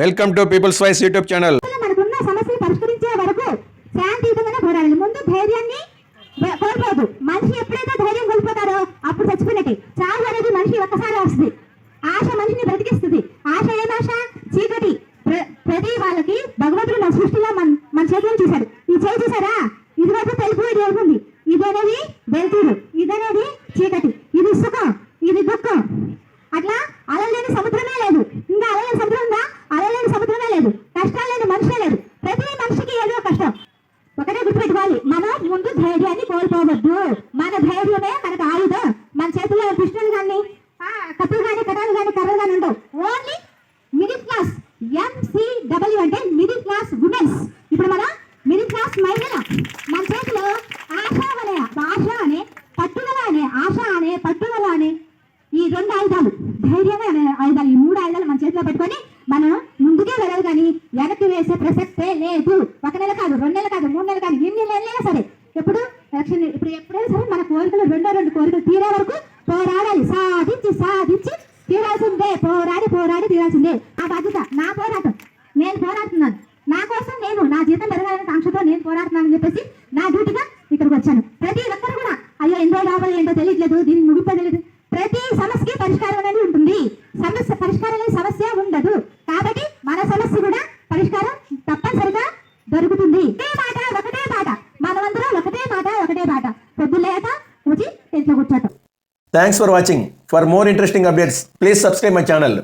Welcome to People's Voice YouTube channel మనకున్న సమస్యలు పరిష్కరించే వరకు శాంతియుతంగా పోరాడాలి ముందు ధైర్యాన్ని కోల్పోదు మనిషి ఎప్పుడైతే ధైర్యం కోల్పోతారో అప్పుడు చచ్చిపోయినట్టు చావు అనేది మనిషి ఒక్కసారి వస్తుంది ఆశ మనిషిని బ్రతికిస్తుంది ఆశ ఏమాశ చీకటి ప్రతి వాళ్ళకి భగవంతుడు నా సృష్టిలో మన మన చేతులను చూశాడు ఈ చేతి చూసారా ఇది వరకు తెలుపు ఇది ఎరుగుంది ఇదనేది వెలుతురు ఇదనేది చీకటి ఇది సుఖం ఇది దుఃఖం అట్లా అలలేని సముద్రం ధైర్యాన్ని కోల్పోవద్దు మన ధైర్యమే మనకు ఆయుధం మన చేతిలో కృష్ణులు కానీ కప్పులు కానీ కథలు కానీ కర్రలు కానీ ఉండవు ఓన్లీ మిడిల్ క్లాస్ ఎంసీడబ్ల్యూ అంటే మిడిల్ క్లాస్ ఉమెన్స్ ఇప్పుడు మన మిడిల్ క్లాస్ మహిళ మన చేతిలో ఆశ అనే ఆశ అనే పట్టుదల అనే ఆశ అనే పట్టుదల అనే ఈ రెండు ఆయుధాలు ధైర్యమే అనే ఆయుధాలు ఈ మూడు ఆయుధాలు మన చేతిలో లక్ష్యం ఇప్పుడు ఎప్పుడైనా సరే మన కోరికలు రెండో రెండు కోరికలు తీరే వరకు పోరాడాలి సాధించి సాధించి తీరాల్సిందే పోరాడి పోరాడి తీరాల్సిందే ఆ బాధ్యత నా పోరాటం నేను పోరాడుతున్నాను నా కోసం నేను నా జీతం పెరగాలనే ఆంక్షతో నేను పోరాడుతున్నాను అని చెప్పేసి నా డ్యూటీగా ఇక్కడికి వచ్చాను ప్రతి ఒక్కరు కూడా అయ్యో ఎన్నో రావాలి ఏంటో తెలియట్లేదు దీనికి ముగింపో తెలియదు ప్రతి సమస్యకి పరిష్కారం అనేది ఉంటుంది సమస్య పరిష్కారం అనే సమస్య ఉండదు Thanks for watching. For more interesting updates, please subscribe my channel.